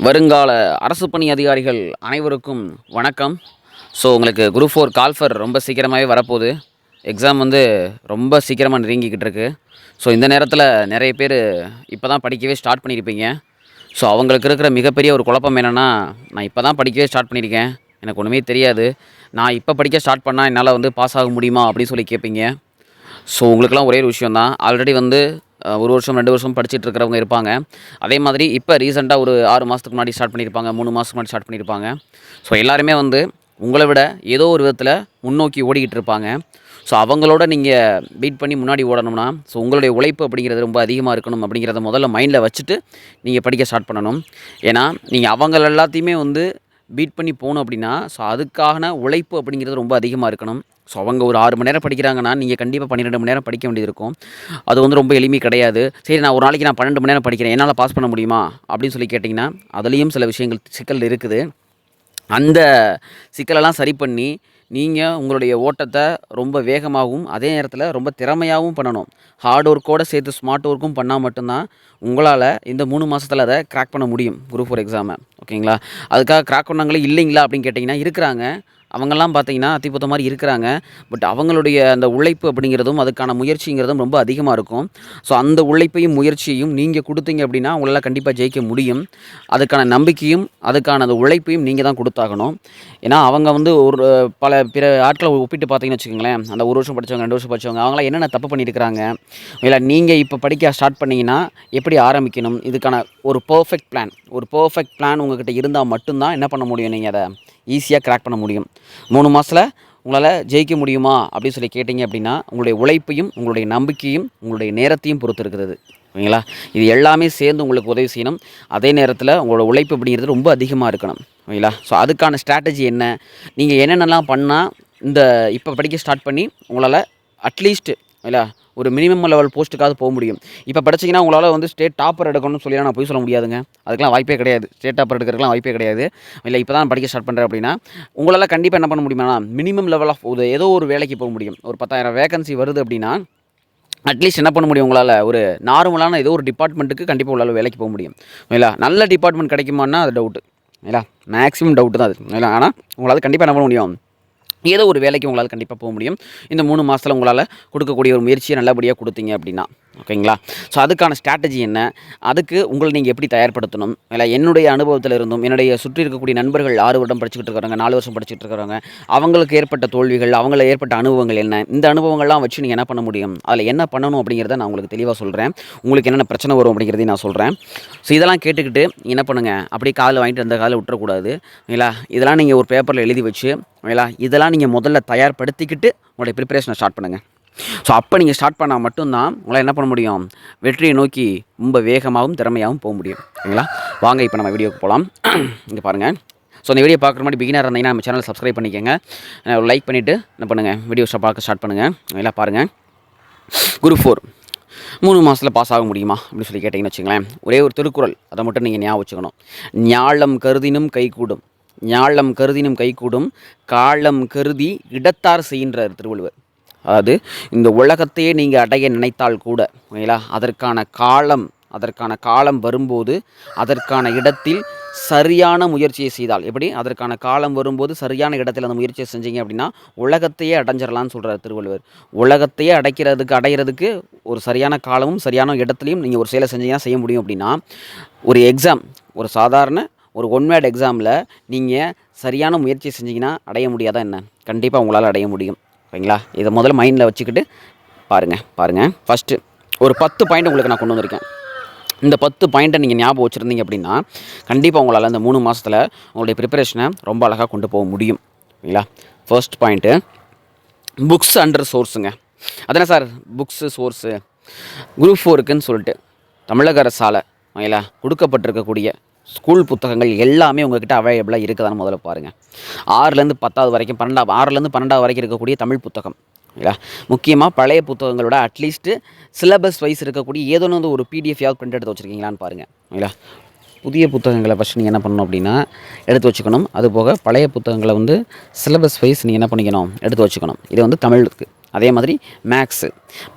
வருங்கால அரசு பணி அதிகாரிகள் அனைவருக்கும் வணக்கம். ஸோ உங்களுக்கு குரூப் ஃபோர் கால்ஃபர் ரொம்ப சீக்கிரமாகவே வரப்போகுது. எக்ஸாம் வந்து ரொம்ப சீக்கிரமாக நெருங்கிக்கிட்டு இருக்கு. ஸோ இந்த நேரத்தில் நிறைய பேர் இப்போ தான் படிக்கவே ஸ்டார்ட் பண்ணியிருப்பீங்க ஸோ அவங்களுக்கு இருக்கிற மிகப்பெரிய ஒரு குழப்பம் என்னென்னா நான் இப்போ தான் படிக்கவே ஸ்டார்ட் பண்ணியிருக்கேன் எனக்கு ஒன்றுமே தெரியாது. நான் இப்போ படிக்க ஸ்டார்ட் பண்ணால் என்னால் வந்து பாஸ் ஆக முடியுமா அப்படின்னு சொல்லி கேட்பீங்க ஸோ உங்களுக்குலாம் ஒரே ஒரு விஷயம் தான் ஆல்ரெடி வந்து ஒரு வருஷம் ரெண்டு வருஷம் படிச்சுட்டு இருக்கிறவங்க இருப்பாங்க. அதே மாதிரி இப்போ ரீசெண்டாக ஒரு ஆறு மாதத்துக்கு முன்னாடி ஸ்டார்ட் பண்ணியிருப்பாங்க மூணு மாதத்துக்கு முன்னாடி ஸ்டார்ட் பண்ணியிருப்பாங்க. ஸோ எல்லாருமே வந்து உங்களை விட ஏதோ ஒரு விதத்தில் முன்னோக்கி ஓடிக்கிட்டு இருப்பாங்க. ஸோ அவங்களோட நீங்கள் பீட் பண்ணி முன்னாடி ஓடணும்னா ஸோ உங்களுடைய உழைப்பு அப்படிங்கிறது ரொம்ப அதிகமாக இருக்கணும் அப்படிங்கிறத முதல்ல மைண்டில் வச்சுட்டு நீங்கள் படிக்க ஸ்டார்ட் பண்ணணும். ஏன்னா நீங்கள் அவங்கள எல்லாத்தையுமே வந்து பீட் பண்ணி போகணும் அப்படின்னா ஸோ அதுக்கான உழைப்பு அப்படிங்கிறது ரொம்ப அதிகமாக இருக்கணும். ஸோ அவங்க ஒரு ஆறு மணி நேரம் படிக்கிறாங்கன்னா நீங்கள் கண்டிப்பாக பன்னிரெண்டு மணி நேரம் படிக்க வேண்டியது இருக்கும். அது வந்து ரொம்ப எளிமை கிடையாது. சரி நான் ஒரு நாளைக்கு நான் பன்னெண்டு மணி நேரம் படிக்கிறேன் என்னால் பாஸ் பண்ண முடியுமா? அப்படின்னு சொல்லி கேட்டிங்கன்னா அதுலேயும் சில விஷயங்கள் சிக்கல் இருக்குது. அந்த சிக்கலெல்லாம் சரி பண்ணி நீங்கள் உங்களுடைய ஓட்டத்தை ரொம்ப வேகமாகவும் அதே நேரத்தில் ரொம்ப திறமையாகவும் பண்ணணும். ஹார்ட் ஒர்க்கோடு சேர்த்து ஸ்மார்ட் ஒர்க்கும் பண்ணால் மட்டும்தான் உங்களால் இந்த மூணு மாதத்தில் அதை க்ராக் பண்ண முடியும் குரூப் ஃபோர் எக்ஸாமை ஓகேங்களா அதுக்காக க்ராக் பண்ணாங்களே இல்லைங்களா அப்படின்னு கேட்டிங்கன்னா இருக்கிறாங்க. அவங்கெல்லாம் பார்த்தீங்கன்னா அத்திபுத்த மாதிரி இருக்கிறாங்க. பட் அவங்களுடைய அந்த உழைப்பு அப்படிங்கிறதும் அதுக்கான முயற்சிங்கிறதும் ரொம்ப அதிகமாக இருக்கும். ஸோ அந்த உழைப்பையும் முயற்சியையும் நீங்கள் கொடுத்தீங்க அப்படின்னா உங்களால் கண்டிப்பாக ஜெயிக்க முடியும். அதுக்கான நம்பிக்கையும் அதுக்கான அந்த உழைப்பையும் நீங்கள் தான் கொடுத்தாகணும். ஏன்னா அவங்க வந்து ஒரு பல பிற ஆட்களை ஒப்பிட்டு பார்த்தீங்கன்னு வச்சுக்கோங்களேன். அந்த ஒரு வருஷம் படித்தவங்க ரெண்டு வருஷம் படித்தவங்க அவங்களாம் என்னென்ன தப்பு பண்ணியிருக்கிறாங்க? இல்லை நீங்கள் இப்போ படிக்க ஸ்டார்ட் பண்ணிங்கன்னா எப்படி ஆரம்பிக்கணும்? இதுக்கான ஒரு பர்ஃபெக்ட் பிளான் ஒரு பர்ஃபெக்ட் பிளான் உங்ககிட்ட இருந்தால் மட்டும்தான் என்ன பண்ண முடியும் நீங்கள் அதை? ஈஸியாக கிராக் பண்ண முடியும். மூணு மாதத்தில் உங்களால் ஜெயிக்க முடியுமா அப்படின்னு சொல்லி கேட்டிங்க அப்படின்னா உங்களுடைய உழைப்பையும் உங்களுடைய நம்பிக்கையும் உங்களுடைய நேரத்தையும் பொறுத்து இருக்கிறது ஓகேங்களா? இது எல்லாமே சேர்ந்து உங்களுக்கு உதவி செய்யணும். அதே நேரத்தில் உங்களோட உழைப்பு அப்படிங்கிறது ரொம்ப அதிகமாக இருக்கணும். ஓகேங்களா? ஸோ அதுக்கான ஸ்ட்ராட்டஜி என்ன? நீங்கள் என்னென்னலாம் பண்ணால் இந்த இப்போ படிக்க ஸ்டார்ட் பண்ணி உங்களால் அட்லீஸ்ட் இல்லை ஒரு மினிமம் லெவல் போஸ்ட்டுக்காவது போக முடியும். இப்போ படிச்சீங்கன்னா உங்களால் வந்து ஸ்டேட் டாப்பர் எடுக்கணும்னு சொல்லி நான் போய் சொல்ல முடியாதுங்க. அதுக்கெலாம் வாய்ப்பே கிடையாது. ஸ்டேட் டாப்பர் எடுக்கிறதுக்குலாம் வாய்ப்பே கிடையாது. இல்லை இப்போ தான் படிக்க ஸ்டார்ட் பண்ணுறேன் அப்படின்னா உங்களால் கண்டிப்பாக என்ன பண்ண முடியுமா மினிமம் லெவல் ஆஃப் ஒரு ஏதோ ஒரு வேலைக்கு போக முடியும். ஒரு பத்தாயிரம் வேகன்சி வருது அப்படின்னா அட்லீஸ்ட் என்ன பண்ண முடியும் உங்களால்? ஒரு நார்மலான ஏதோ ஒரு டிபார்ட்மெண்ட்டுக்கு கண்டிப்பாக உங்களால் வேலைக்கு போக முடியும். இல்லை நல்ல டிபார்ட்மெண்ட் கிடைக்குமான்னா அது டவுட்டு இல்லை மேக்ஸிமம் டவுட்டு தான் அது. இல்லை ஆனால் உங்களால் கண்டிப்பாக என்ன பண்ண முடியும்? ஏதோ ஒரு வேலைக்கு உங்களால் கண்டிப்பாக போக முடியும். இந்த மூணு மாதத்தில் உங்களால் கொடுக்கக்கூடிய ஒரு முயற்சியை நல்லபடியாக கொடுத்தீங்க அப்படின்னா. ஓகேங்களா? ஸோ அதுக்கான ஸ்ட்ராட்டஜி என்ன? அதுக்கு உங்களை நீங்கள் எப்படி தயார்படுத்தணும்? இல்லை என்னுடைய அனுபவத்தில் இருந்தும் என்னுடைய சுற்றி இருக்கக்கூடிய நண்பர்கள் ஆறு வருடம் படிச்சுக்கிட்டு இருக்கிறாங்க நாலு வருஷம் படிச்சுட்டு இருக்கிறாங்க அவங்களுக்கு ஏற்பட்ட தோல்விகள் அவங்கள ஏற்பட்ட அனுபவங்கள் என்ன? இந்த அனுபவங்கள்லாம் வச்சு நீங்கள் என்ன பண்ண முடியும்? அதில் என்ன பண்ணணும் அப்படிங்கிறத நான் உங்களுக்கு தெளிவாக சொல்கிறேன் உங்களுக்கு என்னென்ன பிரச்சனை வரும் அப்படிங்கிறதையும் நான் சொல்கிறேன் ஸோ இதெல்லாம் கேட்டுக்கிட்டு என்ன பண்ணுங்கள் அப்படியே காதில் வாங்கிட்டு அந்த காதில் விட்டுறக்கூடாது. ஓகேங்களா இதெல்லாம் நீங்கள் ஒரு பேப்பரில் எழுதி வச்சு ஓகேங்களா இதெல்லாம் நீங்கள் முதல்ல தயார்படுத்திக்கிட்டு உங்களுடைய ப்ரிப்பரேஷனை ஸ்டார்ட் பண்ணுங்கள் ஸோ அப்போ நீங்கள் ஸ்டார்ட் பண்ணால் மட்டும்தான் உங்களால் என்ன பண்ண முடியும்? வெற்றியை நோக்கி ரொம்ப வேகமாகவும் திறமையாகவும் போக முடியும். ஓகேங்களா வாங்க இப்போ நம்ம வீடியோக்கு போகலாம் இங்கே பாருங்கள் ஸோ இந்த வீடியோ பார்க்குற மாதிரி பிகினர் இருந்தீங்கன்னா நம்ம சேனல் சப்ஸ்கிரைப் பண்ணிக்கோங்க. லைக் பண்ணிவிட்டு என்ன பண்ணுங்கள் வீடியோ பார்க்க ஸ்டார்ட் பண்ணுங்கள் எல்லாம் பாருங்கள் குரூப் ஃபோர் மூணு மாதத்தில் பாஸ் ஆக முடியுமா? அப்படின்னு சொல்லி கேட்டிங்கன்னு வச்சுங்களேன் ஒரே ஒரு திருக்குறள். அதை மட்டும் நீங்கள் ஞாபகம் வச்சுக்கணும். ஞாழம் கருதினும் கைகூடும். ஞாழம் கருதினும் கைகூடும். காலம் கருதி இடத்தார் செய்கின்றார் திருவள்ளுவர். அதாவது இந்த உலகத்தையே நீங்கள் அடைய நினைத்தால் கூட ஓகேங்களா அதற்கான காலம் அதற்கான காலம் வரும்போது அதற்கான இடத்தில் சரியான முயற்சியை செய்தால். எப்படி? அதற்கான காலம் வரும்போது சரியான இடத்தில் அந்த முயற்சியை செஞ்சீங்க அப்படின்னா உலகத்தையே அடைஞ்சிடலாம்னு சொல்கிறார் திருவள்ளுவர். உலகத்தையே அடைக்கிறதுக்கு அடையிறதுக்கு ஒரு சரியான காலமும் சரியான இடத்துலையும் நீங்கள் ஒரு செயலை செஞ்சீங்கன்னா செய்ய முடியும் அப்படின்னா ஒரு எக்ஸாம் ஒரு சாதாரண ஒரு ஒன் மேட் எக்ஸாமில் நீங்கள் சரியான முயற்சியை செஞ்சீங்கன்னா அடைய முடியாதா என்ன? கண்டிப்பாக உங்களால் அடைய முடியும். ஓகேங்களா? இதை முதல்ல மைண்டில் வச்சுக்கிட்டு பாருங்கள் பாருங்கள் ஃபஸ்ட்டு ஒரு பத்து பாயிண்ட் உங்களுக்கு நான் கொண்டு வந்திருக்கேன். இந்த பத்து பாயிண்ட்டை நீங்கள் ஞாபகம் வச்சுருந்தீங்க அப்படின்னா கண்டிப்பாக உங்களால் இந்த மூணு மாதத்தில் உங்களுடைய ப்ரிப்பரேஷனை ரொம்ப அழகாக கொண்டு போக முடியும். ஓகேங்களா? ஃபர்ஸ்ட் பாயிண்ட்டு புக்ஸ் அண்டர் சோர்ஸுங்க அதானே சார்? புக்ஸு சோர்ஸு குரூப் ஃபோருக்குன்னு சொல்லிட்டு தமிழக அரசால் ஓகேங்களா? கொடுக்கப்பட்டிருக்கக்கூடிய ஸ்கூல் புத்தகங்கள் எல்லாமே உங்ககிட்ட அவைலபிளாக இருக்குதான்னு முதல்ல பாருங்கள் ஆறுலேருந்து பத்தாவது வரைக்கும் பன்னெண்டாவது ஆறுலேருந்து பன்னெண்டாவது வரைக்கும் இருக்கக்கூடிய தமிழ் புத்தகம். ஓகேங்களா முக்கியமாக பழைய புத்தகங்களோட அட்லீஸ்ட்டு சிலபஸ் வைஸ் இருக்கக்கூடிய ஏதோ ஒன்று ஒரு பிடிஎஃப்யாவது பிரிண்ட் எடுத்து வச்சுருக்கீங்களான்னு பாருங்கள் ஓகேங்களா புதிய புத்தகங்களை ஃபஸ்ட் நீங்கள் என்ன பண்ணணும் அப்படின்னா எடுத்து வச்சுக்கணும். அதுபோக பழைய புத்தகங்களை வந்து சிலபஸ் வைஸ் நீங்கள் என்ன பண்ணிக்கணும்? எடுத்து வச்சுக்கணும். இது வந்து தமிழுக்கு. அதே மாதிரி மேக்ஸு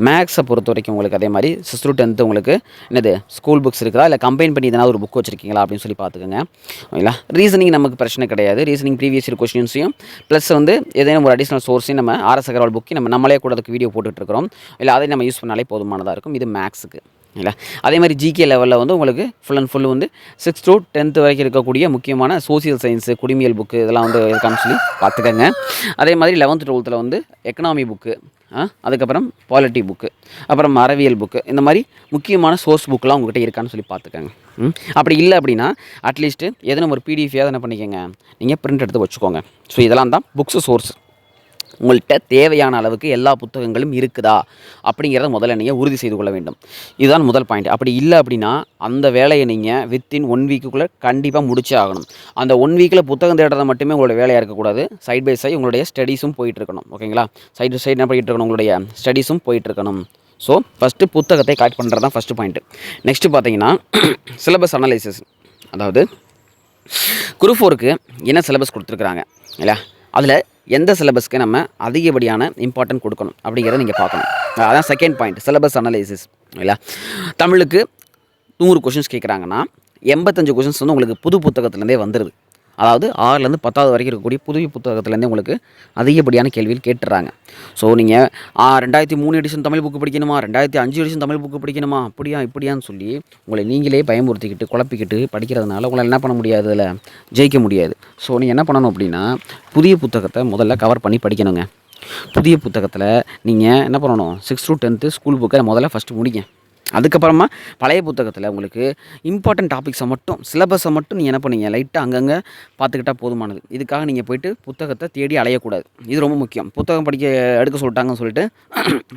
மேக்ஸை பொறுத்த வரைக்கும் உங்களுக்கு அதே மாதிரி சிக்ஸ் டு டென்த்து உங்களுக்கு என்னது ஸ்கூல் புக்ஸ் இருக்குதா? இல்லை கம்பைன் பண்ணி எதனா ஒரு புக் வச்சுருக்கீங்களா? அப்படின்னு சொல்லி பார்த்துக்கோங்க. ஓகேங்களா? ரீசனிங் நமக்கு பிரச்சனை கிடையாது. ரீசனிங் ப்ரீவியஸ் இயர் கொஷின்ஸையும் ப்ளஸ் வந்து ஏதேனும் ஒரு அடிஷ்னல் சோர்ஸையும் நம்ம ஆர்எஸ் அகர்வால் புக்கி நம்ம நம்மளே கூட அதுக்கு வீடியோ போட்டுட்ருக்கிறோம் இல்லை அதை நம்ம யூஸ் பண்ணாலே போதுமானதாக இருக்கும். இது மேக்ஸுக்கு இல்லை? அதே மாதிரி ஜிகே லெவலில் வந்து உங்களுக்கு ஃபுல் அண்ட் ஃபுல் வந்து சிக்ஸ் டு டென்த்து வரைக்கும் இருக்கக்கூடிய முக்கியமான சோசியல் சயின்ஸு குடிமியல் புக்கு இதெல்லாம் வந்து இருக்கான்னு சொல்லி பார்த்துக்கங்க. அதே மாதிரி லெவன்த்து டுவெல்த்தில் வந்து எக்கனாமி புக்கு அதுக்கப்புறம் பாலிட்டி புக்கு அப்புறம் அறவியல் புக்கு இந்த மாதிரி முக்கியமான சோர்ஸ் புக்கெலாம் உங்கள்கிட்ட இருக்கான்னு சொல்லி பார்த்துக்கங்க. அப்படி இல்லை அப்படின்னா அட்லீஸ்ட்டு எதனா ஒரு பிடிஎஃபாக என்ன பண்ணிக்கோங்க நீங்கள் பிரிண்ட் எடுத்து வச்சுக்கோங்க. ஸோ இதெல்லாம் தான் புக்ஸு சோர்ஸ் உங்கள்கிட்ட தேவையான அளவுக்கு எல்லா புத்தகங்களும் இருக்குதா? அப்படிங்கிறத முதல்ல நீங்கள் உறுதி செய்து கொள்ள வேண்டும். இதுதான் முதல் பாயிண்ட் அப்படி இல்லை அப்படின்னா அந்த வேலையை நீங்கள் வித்தின் ஒன் வீக்குக்குள்ளே கண்டிப்பாக முடிச்சே ஆகணும். அந்த ஒன் வீக்கில் புத்தகம் தேடுறது மட்டுமே உங்களோட வேலையாக இருக்கக்கூடாது. சைட் பை சைட் உங்களுடைய ஸ்டடீஸும் போயிட்டு இருக்கணும். ஓகேங்களா சைடு டு சைடு என்ன பண்ணிட்டு இருக்கணும்? உங்களுடைய ஸ்டடீஸும் போயிட்டு இருக்கணும். ஸோ ஃபஸ்ட்டு புத்தகத்தை கலெக்ட் பண்ணுறது தான் ஃபஸ்ட்டு பாயிண்ட்டு நெக்ஸ்ட்டு பார்த்தீங்கன்னா சிலபஸ் அனலைசிஸ் அதாவது குரூப் ஃபோருக்கு என்ன சிலபஸ் கொடுத்துருக்குறாங்க? இல்லையா? அதில் எந்த சிலபஸ்க்கு நம்ம அதிகப்படியான இம்பார்ட்டன்ட் கொடுக்கணும் அப்படிங்கிறத நீங்கள் பார்க்கணும். அதான் செகண்ட் பாயிண்ட் சிலபஸ் அனலைசிஸ் இல்லையா? தமிழுக்கு நூறு கொஷின்ஸ் கேட்குறாங்கன்னா எண்பத்தஞ்சு கொஷின்ஸ் வந்து உங்களுக்கு புது புத்தகத்துலேருந்தே வந்துடுது அதாவது ஆறுலேருந்து பத்தாவது வரைக்கும் இருக்கக்கூடிய புதுவி புத்தகத்துலேருந்து உங்களுக்கு அதிகப்படியான கேள்வியில் கேட்டுறாங்க. ஸோ நீங்கள் ரெண்டாயிரத்தி மூணு எடிஷன் தமிழ் புக்கு படிக்கணுமா? ரெண்டாயிரத்தி அஞ்சு எடிஷன் தமிழ் புக்கு படிக்கணுமா? அப்படியா இப்படியான்னு சொல்லி உங்களை நீங்களே பயமுறுத்திக்கிட்டு குழப்பிக்கிட்டு படிக்கிறதுனால உங்களை என்ன பண்ண முடியாது அதில் ஜெயிக்க முடியாது. ஸோ நீங்கள் என்ன பண்ணணும் அப்படின்னா புதிய புத்தகத்தை முதல்ல கவர் பண்ணி படிக்கணுங்க. புதிய புத்தகத்தில் நீங்கள் என்ன பண்ணணும்? சிக்ஸ் டு டென்த்து ஸ்கூல் புக்கை முதல்ல ஃபஸ்ட்டு முடிங்க. அதுக்கப்புறமா பழைய புத்தகத்தில் உங்களுக்கு இம்பார்ட்டன்ட் டாபிக்ஸை மட்டும் சிலபஸை மட்டும் நீங்கள் என்ன பண்ணீங்க? லைட்டாக அங்கங்கே பார்த்துக்கிட்டா போதுமானது. இதுக்காக நீங்கள் போயிட்டு புத்தகத்தை தேடி அலையக்கூடாது. இது ரொம்ப முக்கியம். புத்தகம் படிக்க எடுக்க சொல்லிட்டாங்கன்னு சொல்லிட்டு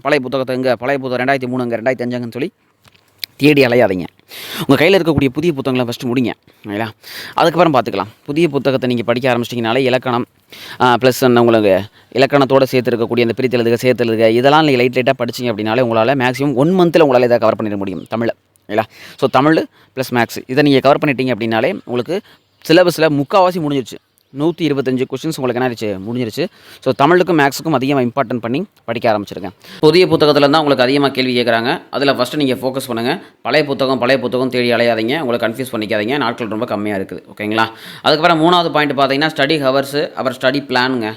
பழைய புத்தகத்தை இங்கே பழைய புத்தகம் ரெண்டாயிரத்தி மூணு அங்கே ரெண்டாயிரத்தி அஞ்சாங்கன்னு சொல்லி தேடி அலையாதீங்க. உங்கள் கையில் இருக்கக்கூடிய புதிய புத்தகங்களை ஃபஸ்ட்டு முடிங்க. இல்லையா? அதுக்கப்புறம் பார்த்துக்கலாம். புதிய புத்தகத்தை நீங்கள் படிக்க ஆரம்பிச்சிட்டிங்கனாலே இலக்கணம் ப்ளஸ் உங்களுக்கு இலக்கணத்தோடு சேர்த்து இருக்கக்கூடிய அந்த பிரித்து எழுதுகிற சேர்த்து எழுதுக இதெல்லாம் நீங்கள் லைட் லைட்டாக படிச்சிங்க அப்படின்னாலே உங்களால் மேக்ஸிமம் ஒன் மந்தில் உங்களால் இதை கவர் பண்ணிட முடியும் தமிழை. இல்லையா? ஸோ தமிழ் ப்ளஸ் மேக்ஸ் இதை நீங்கள் கவர் பண்ணிட்டீங்க அப்படின்னாலே உங்களுக்கு சிலபஸில் முக்கால்வாசி முடிஞ்சிருச்சு. நூற்றி இருபத்தஞ்சு கொஷின்ஸ் உங்களுக்கு என்ன ஆயிடுச்சு? முடிஞ்சிருச்சு. ஸோ தமிழுக்கும் மேக்ஸுக்கும் அதிகமாக இம்பார்ட்டன்ட் பண்ணி படிக்க ஆரம்பிச்சிருக்கேன். புதிய புத்தகத்தில் தான் உங்களுக்கு அதிகமாக கேள்வி கேட்குறாங்க அதில் ஃபஸ்ட்டு நீங்கள் ஃபோக்கஸ் பண்ணுங்கள் பழைய புத்தகம் பழைய புத்தகம் தேடி அலையாதீங்க. உங்களை கன்ஃபியூஸ் பண்ணிக்காதீங்க. நாட்கள் ரொம்ப கம்மியாக இருக்குது. ஓகேங்களா? அதுக்கப்புறம் மூணாவது பாயிண்ட் பார்த்தீங்கன்னா ஸ்டடி ஹவர்ஸு அப்புறம் ஸ்டடி பிளானுங்க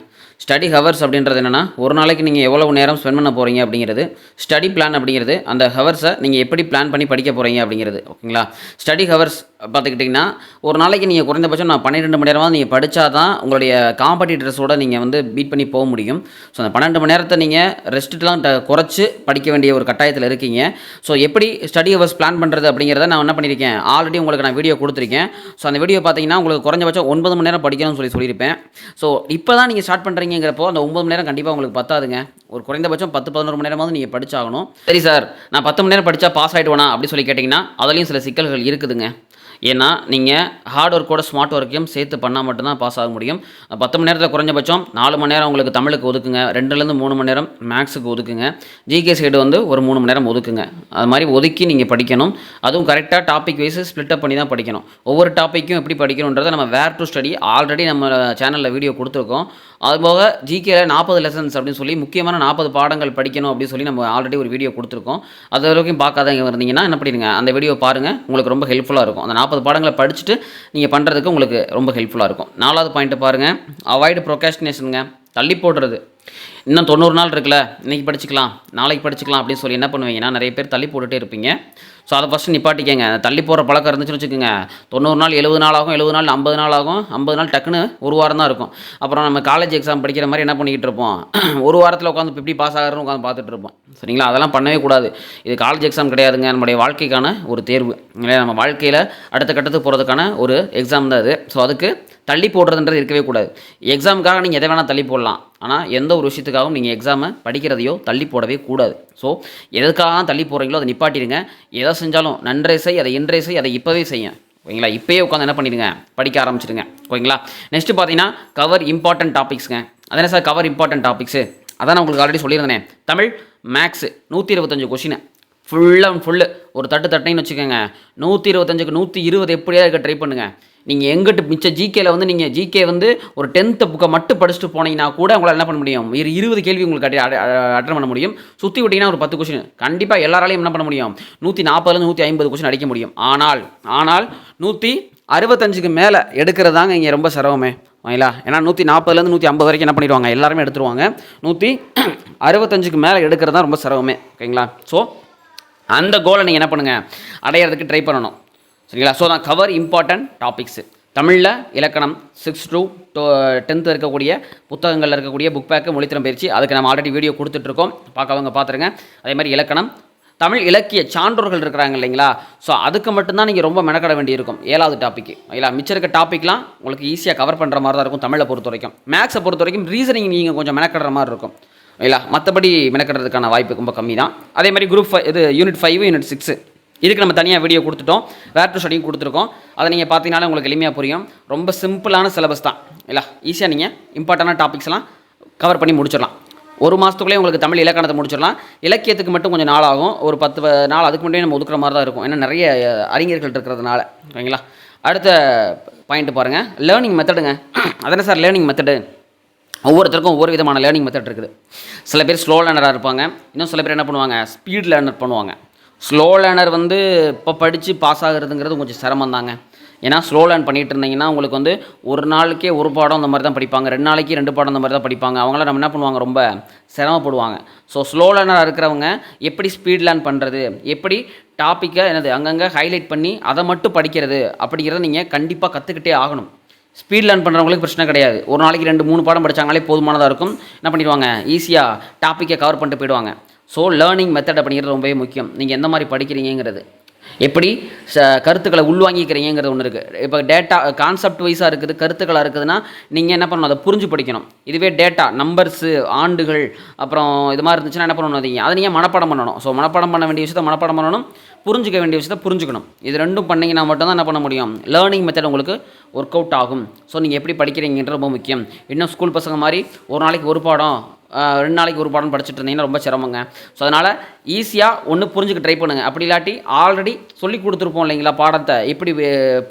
ஸ்டடி ஹவர்ஸ் அப்படின்றது என்னென்னா ஒரு நாளைக்கு நீங்கள் எவ்வளவு நேரம் ஸ்பெண்ட் பண்ண போகிறீங்க அப்படிங்கிறது ஸ்டடி பிளான் அப்படிங்கிறது அந்த ஹவர்ஸை நீங்கள் எப்படி பிளான் பண்ணி படிக்க போகிறீங்க அப்படிங்கிறது. ஓகேங்களா? ஸ்டடி ஹவர்ஸ் பார்த்துக்கிட்டிங்கன்னா ஒரு நாளைக்கு நீங்கள் குறைந்தபட்சம் நான் பன்னிரெண்டு மணி நேரமாக நீங்கள் படித்தா தான் உங்களுடைய காம்படிட்டர்ஸோட நீங்கள் வந்து பீட் பண்ணி போக முடியும். ஸோ அந்த பன்னெண்டு மணி நேரத்தை நீங்கள் ரெஸ்ட்டுலாம் குறைச்சி படிக்க வேண்டிய ஒரு கட்டாயத்தில் இருக்கீங்க. ஸோ எப்படி ஸ்டடி ஹவர்ஸ் பிளான் பண்ணுறது அப்படிங்கிறத நான் என்ன பண்ணியிருக்கேன்? ஆல்ரெடி உங்களுக்கு நான் வீடியோ கொடுத்துருக்கேன். ஸோ அந்த வீடியோ பார்த்தீங்கன்னா உங்களுக்கு குறைஞ்சபட்சம் ஒன்பது மணி நேரம் படிக்கணும்னு சொல்லி சொல்லியிருப்பேன். ஸோ இப்போ தான் நீங்கள் ஸ்டார்ட் பண்ணுறீங்கிறப்போ அந்த ஒன்பது மணி நேரம் கண்டிப்பாக உங்களுக்கு பத்தாதுங்க. ஒரு குறைந்தபட்சம் பத்து பதினோரு மணி நேரமாவது நீங்கள் படிச்சாகணும். சரி சார் நான் பத்து மணி நேரம் படித்தா பாஸ் ஆகிடுவேனா அப்படின்னு சொல்லி கேட்டிங்கன்னா அதுலேயும் சில சிக்கல்கள் இருக்குதுங்க. ஏன்னா நீங்கள் ஹார்ட் ஒர்க்கோட ஸ்மார்ட் ஒர்க்கையும் சேர்த்து பண்ணால் மட்டும்தான் பாஸ் ஆக முடியும். பத்து மணி நேரத்தில் குறைஞ்சபட்சம் நாலு மணி நேரம் உங்களுக்கு தமிழுக்கு ஒதுக்குங்க. ரெண்டுலேருந்து மூணு மணி நேரம் மேக்ஸுக்கு ஒதுக்குங்க. ஜிகே சைடு வந்து ஒரு மூணு மணி நேரம் ஒதுக்குங்க. அது மாதிரி ஒதுக்கி நீங்கள் படிக்கணும். அதுவும் கரெக்டாக டாபிக் வைஸ் ஸ்ப்ளிட்டப் பண்ணி தான் படிக்கணும். ஒவ்வொரு டாப்பிக்கும் எப்படி படிக்கணுன்றதை நம்ம வேர் டு ஸ்டடி ஆல்ரெடி நம்ம சேனலில் வீடியோ கொடுத்துருக்கோம். அதுபோக ஜிகேல நாற்பது லெசன்ஸ் அப்படின்னு சொல்லி முக்கியமான நாற்பது பாடங்கள் படிக்கணும் அப்படின்னு சொல்லி நம்ம ஆல்ரெடி ஒரு வீடியோ கொடுத்துருக்கோம். அது வரைக்கும் பார்க்காதவங்க இருந்தீங்கன்னா என்ன பண்ணிடுங்க? அந்த வீடியோ பாருங்கள் உங்களுக்கு ரொம்ப ஹெல்ப்ஃபுல்லாக இருக்கும். அந்த நாற்பது பாடங்களை படிச்சுட்டு நீங்கள் பண்ணுறதுக்கு உங்களுக்கு ரொம்ப ஹெல்ப்ஃபுல்லாக இருக்கும். நாலாவது பாயிண்ட்டு பாருங்கள் அவாய்டு ப்ரொகாஸ்டினேஷனுங்க தள்ளி போடுறது. இன்னும் தொண்ணூறு நாள் இருக்குல்ல இன்றைக்கி படிச்சுக்கலாம் நாளைக்கு படிச்சுக்கலாம் அப்படின்னு சொல்லி என்ன பண்ணுவீங்கன்னா நிறைய பேர் தள்ளி போட்டுகிட்டே இருப்பீங்க. ஸோ அதை ஃபஸ்ட்டு நிப்பாட்டிக்கங்க. தள்ளி போகிற பழக்கம் இருந்துச்சுன்னு வச்சுக்கோங்க. தொண்ணூறு நாள் எழுபது நாள் ஆகும் எழுபது நாள் ஐம்பது நாள் ஆகும். ஐம்பது நாள் டக்குன்னு ஒரு வாரம் தான் இருக்கும். அப்புறம் நம்ம காலேஜ் எக்ஸாம் படிக்கிற மாதிரி என்ன பண்ணிக்கிட்டு இருப்போம்? ஒரு வாரத்தில் உட்காந்து எப்படி பாஸ் ஆகிறன்னு உட்காந்து பார்த்துட்டு இருப்போம். சரிங்களா? அதெல்லாம் பண்ணவே கூடாது. இது காலேஜ் எக்ஸாம் கிடையாதுங்க. நம்முடைய வாழ்க்கைக்கான ஒரு தேர்வு. இல்லையா? நம்ம வாழ்க்கையில் அடுத்த கட்டத்துக்கு போகிறதுக்கான ஒரு எக்ஸாம் தான் அது ஸோ அதுக்கு தள்ளி போடுறதுன்றது இருக்கவே கூடாது. எக்ஸாமுக்காக நீங்கள் எதை வேணால் தள்ளி போடலாம். ஆனால் எந்த ஒரு விஷயத்துக்காகவும் நீங்கள் எக்ஸாமை படிக்கிறதையோ தள்ளி போடவே கூடாது. ஸோ எதுக்காக தள்ளி போடுறீங்களோ அதை நிப்பாட்டிடுங்க. எதை செஞ்சாலும் நன்றே செய் அதை இன்றே செய் அதை இப்போவே செய்யும் ஓகேங்களா? இப்போயே உட்காந்து என்ன பண்ணிடுங்க? படிக்க ஆரம்பிச்சிடுங்க. ஓகேங்களா? நெக்ஸ்ட்டு பார்த்தீங்கன்னா கவர் இம்பார்ட்டன்ட் டாபிக்ஸுங்க அதானே சார் கவர் இம்பார்ட்டன்ட் டாபிக்ஸு அதான் நான் உங்களுக்கு ஆல்ரெடி சொல்லியிருந்தேனே. தமிழ் மேக்ஸு நூற்றி இருபத்தஞ்சு கொஷின் ஃபுல்லாக ஃபுல்லு ஒரு தட்டு தட்டைன்னு வச்சுக்கோங்க. நூற்றி இருபத்தஞ்சுக்கு நூற்றி இருபது எப்படியா இருக்க ட்ரை பண்ணுங்கள் நீங்கள் எங்கிட்ட மிச்ச ஜிகேல வந்து நீங்கள் ஜிகே வந்து ஒரு டென்த்து புக்கை மட்டும் படிச்சுட்டு போனீங்கன்னா கூட உங்களால் என்ன பண்ண முடியும்? ஒரு இருபது கேள்வி உங்களுக்கு அட்டன் பண்ண முடியும். சுற்றி விட்டீங்கன்னா ஒரு பத்து கொஷின் கண்டிப்பாக எல்லாராலையும் என்ன பண்ண முடியும்? நூற்றி நாற்பதுலேருந்து நூற்றி ஐம்பது கொஷின் அடிக்க முடியும். ஆனால் ஆனால் நூற்றி அறுபத்தஞ்சுக்கு மேலே எடுக்கிறது தாங்க இங்கே ரொம்ப சிரமமே. ஓகேங்களா ஏன்னா நூற்றி நாற்பதுலேருந்து நூற்றி ஐம்பது வரைக்கும் என்ன பண்ணிடுவாங்க? எல்லாருமே எடுத்துருவாங்க. நூற்றி அறுபத்தஞ்சுக்கு மேலே எடுக்கிறது தான் ரொம்ப சிரமமே. ஓகேங்களா? ஸோ அந்த கோலை நீங்கள் என்ன பண்ணுங்கள் அடையிறதுக்கு ட்ரை பண்ணணும். சரிங்களா? ஸோ நான் கவர் இம்பார்ட்டன்ட் டாபிக்ஸு தமிழில் இலக்கணம் சிக்ஸ் டூ டோ டென்த்து இருக்கக்கூடிய புத்தகங்களில் இருக்கக்கூடிய புக் பேக்கு மொழித்திறம் பயிற்சி. அதுக்கு நம்ம ஆல்ரெடி வீடியோ கொடுத்துட்ருக்கோம் பார்க்கவங்க பார்த்துருங்க. அதே மாதிரி இலக்கணம். தமிழ் இலக்கிய சான்றோர்கள் இருக்கிறாங்க இல்லைங்களா? ஸோ அதுக்கு மட்டும்தான் நீங்கள் ரொம்ப மெனக்கட வேண்டியிருக்கும். ஏழாவது டாப்பிக்கு இல்லைங்களா? மிச்சம் இருக்க டாப்பிக்லாம் உங்களுக்கு ஈஸியாக கவர் பண்ணுற மாதிரி தான் இருக்கும் தமிழை பொறுத்த வரைக்கும். மேக்ஸை பொறுத்த வரைக்கும் ரீசனிங் நீங்கள் கொஞ்சம் மெனக்கடுற மாதிரி இருக்கும். இல்லை மற்றபடி மெனக்கடுறதுக்கான வாய்ப்பு ரொம்ப கம்மி தான் அதே மாதிரி குரூப் ஃபைவ் இது யூனிட் ஃபைவ் யூனிட் சிக்ஸு இதுக்கு நம்ம தனியாக வீடியோ கொடுத்துட்டோம். வேர் டு ஸ்டடியும் கொடுத்துருக்கோம். அதை நீங்கள் பார்த்தீங்கனாலே உங்களுக்கு எளிமையாக புரியும். ரொம்ப சிம்பிளான சிலபஸ் தான். இல்லை ஈஸியாக நீங்கள் இம்பார்ட்டண்டான டாபிக்ஸ்லாம் கவர் பண்ணி முடிச்சிடலாம். ஒரு மாதத்துக்குள்ளே உங்களுக்கு தமிழ் இலக்கணத்தை முடிச்சிடலாம். இலக்கியத்துக்கு மட்டும் கொஞ்சம் நாள் ஆகும். ஒரு பத்து நாள் அதுக்கு முன்னாடியே நம்ம ஒதுக்குற மாதிரி தான் இருக்கும். ஏன்னா நிறைய அறிஞர்கள் இருக்கிறதுனால. ஓகேங்களா அடுத்த பாயிண்ட் பாருங்கள் லேர்னிங் மெத்தடுங்க அதானே சார் லேர்னிங் மெத்தடு ஒவ்வொருத்தருக்கும் ஒவ்வொரு விதமான லேர்னிங் மெத்தட் இருக்குது. சில பேர் ஸ்லோ லேர்னராக இருப்பாங்க. இன்னும் சில பேர் என்ன பண்ணுவாங்க? ஸ்பீட் லேர்னர் பண்ணுவாங்க. ஸ்லோ லேர்னர் வந்து இப்போ படித்து பாஸ் ஆகுறதுங்கிறது கொஞ்சம் சிரமம் தாங்க. ஏன்னா ஸ்லோ லேர்ன் பண்ணிட்டு இருந்தீங்கன்னா உங்களுக்கு வந்து ஒரு நாளைக்கே ஒரு பாடம் அந்த மாதிரி தான் படிப்பாங்க. ரெண்டு நாளைக்கு ரெண்டு பாடம் அந்த மாதிரி தான் படிப்பாங்க. அவங்களாம் நம்ம என்ன பண்ணுவாங்க? ரொம்ப சிரமப்படுவாங்க. ஸோ ஸ்லோ லேர்னராக இருக்கிறவங்க எப்படி ஸ்பீட் லேர்ன் பண்ணுறது எப்படி டாப்பிக்கை என்னது அங்கங்கே ஹைலைட் பண்ணி அதை மட்டும் படிக்கிறது அப்படிங்கிறத நீங்கள் கண்டிப்பாக கற்றுக்கிட்டே ஆகணும். ஸ்பீட் லேர்ன் பண்ணுறவங்களுக்கு பிரச்சனை கிடையாது. ஒரு நாளைக்கு ரெண்டு மூணு பாடம் படிச்சாங்களே போதுமானதாக இருக்கும். என்ன பண்ணிடுவாங்க? ஈஸியாக டாப்பிக்கை கவர் பண்ணிட்டு போயிடுவாங்க. ஸோ லேர்னிங் மெத்தட் அப்படிங்கிறது ரொம்பவே முக்கியம். நீங்கள் எந்த மாதிரி படிக்கிறீங்கிறது எப்படி ச கருத்துக்களை உள்வாங்கிக்கிறீங்கிறது ஒன்று இருக்குது இப்போ டேட்டா கான்செப்ட் வைஸாக இருக்குது கருத்துக்களாக இருக்குதுன்னா நீங்கள் என்ன பண்ணணும்? அதை புரிஞ்சு படிக்கணும். இதுவே டேட்டா நம்பர்ஸு ஆண்டுகள் அப்புறம் இது மாதிரி இருந்துச்சுன்னா என்ன பண்ணணும்? அதை அதை நீங்கள் மனப்பாடம் பண்ணணும். ஸோ மனப்பாடம் பண்ண வேண்டிய விஷயத்தை மனப்பாடம் பண்ணணும். புரிஞ்சுக்க வேண்டிய விஷயத்தை புரிஞ்சுக்கணும். இது ரெண்டும் பண்ணிங்கன்னா மட்டும்தான் என்ன பண்ண முடியும்? லேர்னிங் மெத்தட் உங்களுக்கு ஒர்க் அவுட் ஆகும். ஸோ நீங்கள் எப்படி படிக்கிறீங்கன்றது ரொம்ப முக்கியம். இன்னும் ஸ்கூல் பசங்க மாதிரி ஒரு நாளைக்கு ஒரு பாடம் ரெண்டு நாளைக்கு ஒரு பாடம் படிச்சுட்டு இருந்தீங்கன்னா ரொம்ப சிரமங்க. ஸோ அதனால் ஈஸியாக ஒன்று புரிஞ்சுக்க ட்ரை பண்ணுங்கள் அப்படி இல்லாட்டி ஆல்ரெடி சொல்லி கொடுத்துருப்போம் இல்லைங்களா பாடத்தை? எப்படி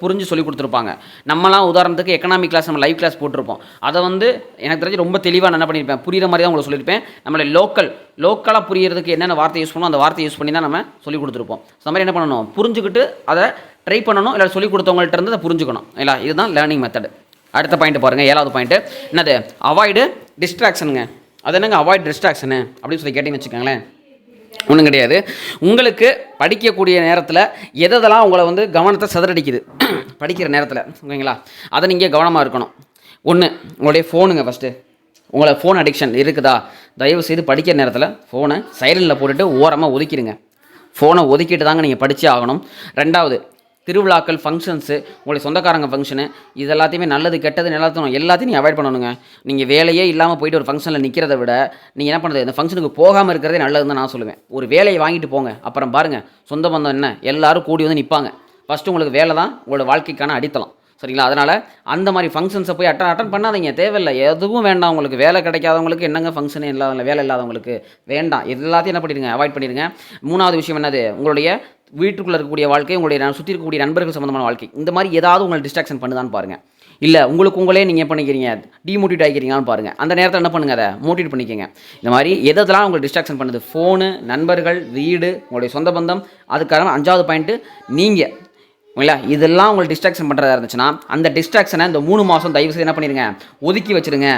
புரிஞ்சு சொல்லி கொடுத்துருப்பாங்க. நம்மலாம் உதாரணத்துக்கு எக்கனாமிக் கிளாஸ் நம்ம லைவ் கிளாஸ் போட்டிருப்போம். அதை வந்து எனக்கு தெரிஞ்சு ரொம்ப தெளிவாக நான் என்ன பண்ணியிருப்பேன் புரியுற மாதிரி தான் உங்களுக்கு சொல்லியிருப்பேன். நம்மளை லோக்கல் லோக்கலாக புரியறதுக்கு என்னென்ன வார்த்தை யூஸ் பண்ணணும் அந்த வார்த்தை யூஸ் பண்ணி தான் நம்ம சொல்லி கொடுத்துருப்போம். ஸோ அந்த மாதிரி என்ன பண்ணணும்? புரிஞ்சுக்கிட்டு அதை ட்ரை பண்ணணும். இல்லை சொல்லி கொடுத்தவங்கள்ட்ட இருந்து அதை புரிஞ்சுக்கணும். இல்லை இதுதான் லேர்னிங் மெத்தட் அடுத்த பாயிண்ட் பாருங்கள் ஏழாவது பாயிண்ட்டு என்னது? அவாய்டு டிஸ்ட்ராக்ஷனுங்க அது என்னங்க அவாய்ட் டிஸ்ட்ராக்ஷனு அப்படின்னு சொல்லி கேட்டிங்கன்னு வச்சுக்கோங்களேன். ஒன்றும் கிடையாது. உங்களுக்கு படிக்கக்கூடிய நேரத்தில் எதெல்லாம் உங்களை வந்து கவனத்தை சிதறடிக்குது? படிக்கிற நேரத்தில் ஓகேங்களா? அதை நீங்கள் கவனமாக இருக்கணும். ஒன்று உங்களுடைய ஃபோனுங்க ஃபஸ்ட்டு உங்களை ஃபோன் அடிக்ஷன் இருக்குதா? தயவு செய்து படிக்கிற நேரத்தில் ஃபோனை சைலண்டில் போட்டுட்டு ஓரமாக ஒதுக்கிடுங்க. ஃபோனை ஒதுக்கிட்டு தாங்க நீங்கள் படித்தே ஆகணும். ரெண்டாவது திருவிழாக்கள் ஃபங்க்ஷன்ஸு உங்களுடைய சொந்தக்காரங்க ஃபங்க்ஷனு இது எல்லாத்தையுமே நல்லது கெட்டது நிலத்தணும் எல்லாத்தையும் நீங்கள் அவாய்ட் பண்ணணுங்க. நீங்கள் வேலையே இல்லாமல் போயிட்டு ஒரு ஃபங்க்ஷனில் நிற்கிறத விட நீங்கள் என்ன பண்ணுறது இந்த ஃபங்க்ஷனுக்கு போகாமல் இருக்கிறதே நல்லதுன்னு தான் நான் சொல்லுவேன். ஒரு வேலையை வாங்கிட்டு போங்க. அப்புறம் பாருங்கள் சொந்த பந்தம் என்ன? எல்லாரும் கூடி வந்து நிற்பாங்க ஃபஸ்ட்டு உங்களுக்கு வேலை தான் உங்களோட வாழ்க்கைக்கான அடித்தளம். சரிங்களா? அதனால் அந்த மாதிரி ஃபங்க்ஷன்ஸை போய் அட்டன் அட்டன் பண்ணாதீங்க. தேவையில்லை. எதுவும் வேண்டாம் உங்களுக்கு. வேலை கிடைக்காதவங்களுக்கு என்னங்க ஃபங்க்ஷனே இல்லாத வேலை இல்லாதவங்களுக்கு வேண்டாம். எல்லாத்தையும் என்ன பண்ணிடுங்க? அவாய்ட் பண்ணிடுங்க. மூணாவது விஷயம் என்னது? உங்களுடைய வீட்டுக்குள்ளே இருக்கக்கூடிய வாழ்க்கை உங்களுடைய சுற்றி இருக்கக்கூடிய நண்பர்கள் சம்மந்தமான வாழ்க்கை. இந்த மாதிரி ஏதாவது உங்களை டிஸ்ட்ராக்ஷன் பண்ணுதான்னு பாருங்கள் இல்லை உங்களுக்கு உங்களே நீங்கள் பண்ணிக்கிறீங்க? டிமோட்டிவேட் ஆகிக்கிறீங்களான்னு பாருங்கள் அந்த நேரத்தில் என்ன பண்ணுங்க அதை? மோட்டிவேட் பண்ணிக்கோங்க. இந்த மாதிரி எதெல்லாம் உங்களுக்கு டிஸ்ட்ராக்ஷன் பண்ணுது? ஃபோனு நண்பர்கள் வீடு உங்களுடைய சொந்த பந்தம் அதுக்கான அஞ்சாவது பாயிண்ட்டு நீங்கள் ஓகேங்களா இதெல்லாம் உங்களுக்கு டிஸ்ட்ராக்ஷன் பண்ணுறதா இருந்துச்சுன்னா அந்த டிஸ்ட்ராக்ஷனை இந்த மூணு மாதம் தயவு செய்து என்ன பண்ணிடுங்க ஒதுக்கி வச்சுருங்க.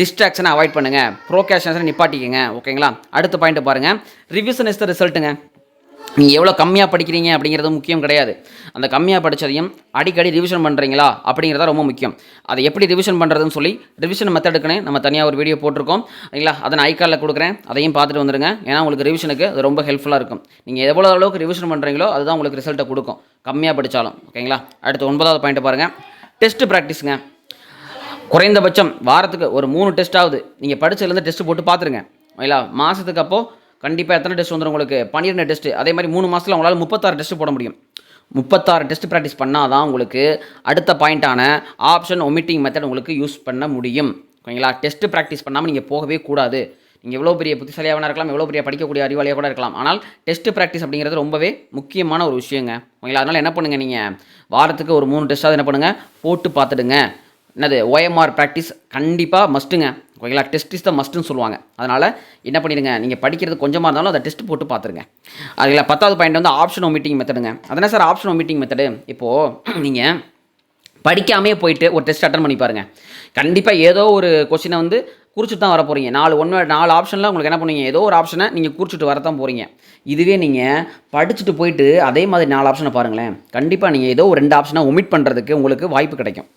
டிஸ்ட்ராக்ஷனை அவாய்ட் பண்ணுங்கள் ப்ரோகேஷன்ஸை நிப்பாட்டிக்கங்க. ஓகேங்களா அடுத்த பாயிண்ட் பாருங்கள் ரிவிஷன் இஸ் த ரிசல்ட்டுங்க நீங்கள் எவ்வளோ கம்மியாக படிக்கிறீங்க அப்படிங்கிறது முக்கியம் கிடையாது. அந்த கம்மியாக படித்ததையும் அடிக்கடி ரிவிஷன் பண்ணுறீங்களா அப்படிங்கிறத ரொம்ப முக்கியம். அதை எப்படி ரிவிஷன் பண்ணுறதுன்னு சொல்லி ரிவிஷன் மெத்தடுக்குன்னு நம்ம தனியாக ஒரு வீடியோ போட்டிருக்கோம். சரிங்களா? அதை நான் ஐக்காலில் கொடுக்குறேன். அதையும் பார்த்துட்டு வந்துடுங்க ஏன்னா உங்களுக்கு ரிவிஷனுக்கு அது ரொம்ப ஹெல்ப்ஃபுல்லாக இருக்கும். நீங்கள் எவ்வளோ அளவுக்கு ரிவிஷன் பண்ணுறீங்களோ அதுதான் உங்களுக்கு ரிசல்ட்டை கொடுக்கும். கம்மியாக படித்தாலும் ஓகேங்களா? அடுத்து ஒன்பதாவது பாயிண்ட் பாருங்கள் டெஸ்ட் ப்ராக்டிஸுங்க குறைந்தபட்சம் வாரத்துக்கு ஒரு மூணு டெஸ்ட் ஆகுது. நீங்கள் படிச்சதுலேருந்து டெஸ்ட் போட்டு பார்த்துருங்க. ஓகேங்களா மாதத்துக்கு அப்போது கண்டிப்பாக எத்தனை டெஸ்ட் வந்துடும் உங்களுக்கு? பன்னிரெண்டு டெஸ்ட். அதே மாதிரி மூணு மாதத்தில் உங்களால் முப்பத்தாறு டெஸ்ட் போட முடியும். முப்பத்தாறு டெஸ்ட் ப்ராக்டிஸ் பண்ணால் தான் உங்களுக்கு அடுத்த பாயிண்ட்டான ஆப்ஷன் ஒமிட்டிங் மெத்தட் உங்களுக்கு யூஸ் பண்ண முடியும். ஓகேங்களா? டெஸ்ட் ப்ராக்டிஸ் பண்ணாமல் நீங்கள் போகவே கூடாது. நீங்கள் எவ்வளோ பெரிய புத்திசாலியாக இருக்கலாம் எவ்வளோ பெரிய படிக்கக்கூடிய அறிவாளியாக கூட இருக்கலாம். ஆனால் டெஸ்ட் ப்ராக்டிஸ் அப்படிங்கிறது ரொம்பவே முக்கியமான ஒரு விஷயங்க. ஓகேங்களா? அதனால் என்ன பண்ணுங்கள் நீங்கள் வாரத்துக்கு ஒரு மூணு டெஸ்ட்டாவது என்ன பண்ணுங்கள் போட்டு பார்த்துடுங்க. என்னது? ஓஎம்ஆர் ப்ராக்டிஸ் கண்டிப்பாக மஸ்ட்டுங்க ஓகேங்களா? டெஸ்ட் இஸ் த மஸ்ட்டுன்னு சொல்லுவாங்க. அதனால் என்ன பண்ணிடுங்க நீங்கள் படிக்கிறது கொஞ்சமாக இருந்தாலும் அதை டெஸ்ட் போட்டு பார்த்துருங்க. அதில் பத்தாவது பாயிண்ட் வந்து ஆப்ஷன் ஒமிட்டிங் மெத்தடுங்க அதனால் சார் ஆப்ஷன் ஒமிட்டிங் மெத்தடு இப்போது நீங்கள் படிக்காமே போயிட்டு ஒரு டெஸ்ட் அட்டன் பண்ணி பாருங்க. கண்டிப்பாக ஏதோ ஒரு கொஸ்டினை வந்து குறிச்சிட்டு தான் வர போகிறீங்க நாலு ஒன்று நாலு ஆப்ஷனில் உங்களுக்கு என்ன பண்ணுவீங்க? ஏதோ ஒரு ஆப்ஷனை நீங்கள் குறிச்சிட்டு வரதான் போகிறீங்க இதுவே நீங்கள் படிச்சுட்டு போயிட்டு அதே மாதிரி நாலு ஆப்ஷனை பாருங்களேன். கண்டிப்பாக நீங்கள் ஏதோ ஒரு ரெண்டு ஆப்ஷனை ஒமிட் பண்ணுறதுக்கு உங்களுக்கு வாய்ப்பு கிடைக்கும்.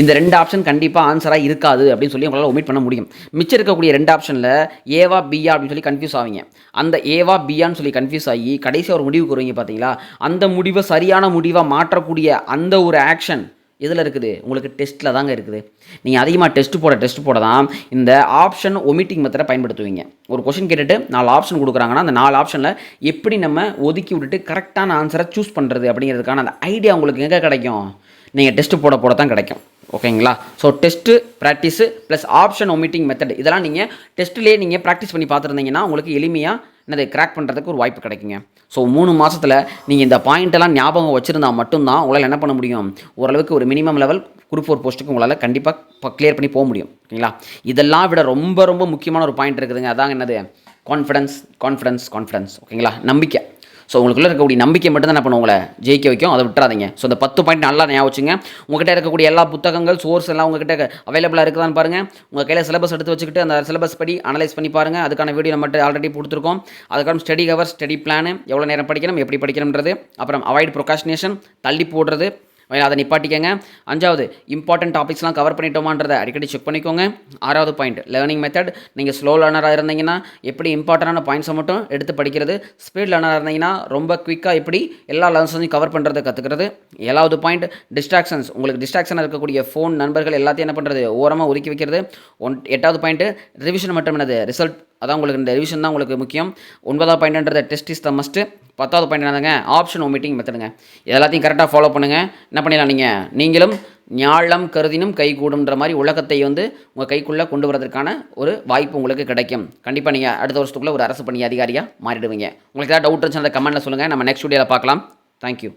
இந்த ரெண்டு ஆப்ஷன் கண்டிப்பாக ஆன்சராக இருக்காது அப்படின்னு சொல்லி உங்களால் ஒமிட் பண்ண முடியும். மிச்சம் இருக்கக்கூடிய ரெண்டு ஆப்ஷனில் ஏவா பியா அப்படின்னு சொல்லி கன்ஃபியூஸ் ஆவீங்க. அந்த ஏவா பியான்னு சொல்லி கன்ஃபியூஸ் ஆகி கடைசியாக ஒரு முடிவுக்கு வருவீங்க பார்த்தீங்களா அந்த முடிவை சரியான முடிவாக மாற்றக்கூடிய அந்த ஒரு ஆக்ஷன் எதில் இருக்குது? உங்களுக்கு டெஸ்ட்டில் தாங்க இருக்குது. நீங்கள் அதிகமாக டெஸ்ட் போட டெஸ்ட் போட தான் இந்த ஆப்ஷன் ஒமிட்டிங் மெத்தடை பயன்படுத்துவீங்க. ஒரு கொஷின் கேட்டுட்டு நாலு ஆப்ஷன் கொடுக்குறாங்கன்னா அந்த நாலு ஆப்ஷனில் எப்படி நம்ம ஒதுக்கி விட்டுட்டு கரெக்டான ஆன்சரை சூஸ் பண்ணுறது அப்படிங்கிறதுக்கான அந்த ஐடியா உங்களுக்கு எங்கே கிடைக்கும்? நீங்கள் டெஸ்ட்டு போட போட தான் கிடைக்கும். ஓகேங்களா? So test practice plus option omitting method இதெல்லாம் நீங்கள் டெஸ்ட்லேயே நீங்கள் ப்ராக்டிஸ் பண்ணி பார்த்துருந்தீங்கன்னா உங்களுக்கு எளிமையாக என்னது கிராக் பண்ணுறதுக்கு ஒரு வாய்ப்பு கிடைக்குங்க. ஸோ மூணு மாதத்தில் நீங்கள் இந்த பாயிண்ட்டெல்லாம் ஞாபகம் வச்சுருந்தா மட்டும்தான் உங்களால் என்ன பண்ண முடியும்? ஓரளவுக்கு ஒரு மினிமம் லெவல் குரூப் ஃபோர் போஸ்ட்டுக்கு உங்களால் கண்டிப்பாக கிளியர் பண்ணி போக முடியும். ஓகேங்களா? இதெல்லாம் விட ரொம்ப ரொம்ப முக்கியமான ஒரு பாயிண்ட் இருக்குதுங்க. அதாங்க என்னது? கான்ஃபிடன்ஸ் கான்ஃபிடன்ஸ் கான்ஃபிடன்ஸ் ஓகேங்களா? நம்பிக்கை. ஸோ உங்களுக்குள்ளே இருக்கக்கூடிய நம்பிக்கை மட்டும் தான் உங்களை. ஜெயிக்க வைக்கும். அதை விட்டுறாதீங்க. ஸோ இந்த பத்து பாயிண்ட் நல்லா ஞாபகம் வச்சுங்க. உங்ககிட்ட இருக்கக்கூடிய எல்லா புத்தகங்கள் சோர்ஸ் எல்லாம் உங்ககிட்ட அவைலபிளாக இருக்குதான்னு பாருங்கள் உங்கள் கையில் சிலபஸ் எடுத்து வச்சுக்கிட்டு அந்த சிலபஸ் படி அனலைஸ் பண்ணி பாருங்கள் அதுக்கான வீடியோ நம்மகிட்ட ஆல்ரெடி கொடுத்துருக்கோம். அதுக்கப்புறம் ஸ்டடி கவர் ஸ்டடி பிளான் எவ்வளோ நேரம் படிக்கணும் எப்படி படிக்கணுன்றது அப்புறம் அவாய்ட் ப்ரொகாஷினேஷன் தள்ளி போடுறது. அதை நிப்பாட்டிக்கங்க. அஞ்சாவது இம்பார்ட்டன்ட் டாபிக்ஸ்லாம் கவர் பண்ணிட்டோமான்றதை அடிக்கடி செக் பண்ணிக்கோங்க. ஆறாவது பாயிண்ட் லேர்னிங் மெத்தட் நீங்கள் ஸ்லோ லேர்னராக இருந்தீங்கன்னா எப்படி இம்பார்ட்டண்டான பாயிண்ட்ஸை மட்டும் எடுத்து படிக்கிறது. ஸ்பீட் லேர்னராக இருந்தீங்கன்னா ரொம்ப குயிக்காக எப்படி எல்லா லெசன்ஸையும் கவர் பண்ணுறதை கற்றுக்கிறது ஏழாவது பாயிண்ட் டிஸ்ட்ராக்ஷன்ஸ் உங்களுக்கு டிஸ்ட்ராக்ஷன் இருக்கக்கூடிய ஃபோன் நண்பர்கள் எல்லாத்தையும் என்ன பண்ணுறது ஓரமாக ஒதுக்கி வைக்கிறது. ஒன் எட்டாவது பாயிண்ட்டு ரிவிஷன் மட்டும் என்னது? ரிசல்ட் அதான் உங்களுக்கு இந்த ரிவிஷன் தான் உங்களுக்கு முக்கியம். ஒன்பதாவது பாயிண்ட்ன்றது டெஸ்ட் இஸ் த மஸ்ட்டு பத்தாவது பாயிண்ட் என்னதுங்க? ஆப்ஷன் ஒமிட்டிங் மெத்தடுங்க எல்லாத்தையும் கரெக்டாக ஃபாலோ பண்ணுங்கள் என்ன பண்ணிடலாம் நீங்கள் நீங்களும் ஞாழம் கருதினும் கைகூடுன்ற மாதிரி உலகத்தை வந்து உங்கள் கைக்குள்ளே கொண்டு வரதுக்கான ஒரு வாய்ப்பு உங்களுக்கு கிடைக்கும். கண்டிப்பாக நீங்கள் அடுத்த வருஷத்துக்குள்ளே ஒரு அரசு பணி அதிகாரியாக மாறிடுவீங்க. உங்களுக்கு ஏதாவது டவுட் இருந்துச்சுன்னா கமெண்ட்டில் சொல்லுங்கள் நம்ம நெக்ஸ்ட் வீடியோவில் பார்க்கலாம். தேங்க்யூ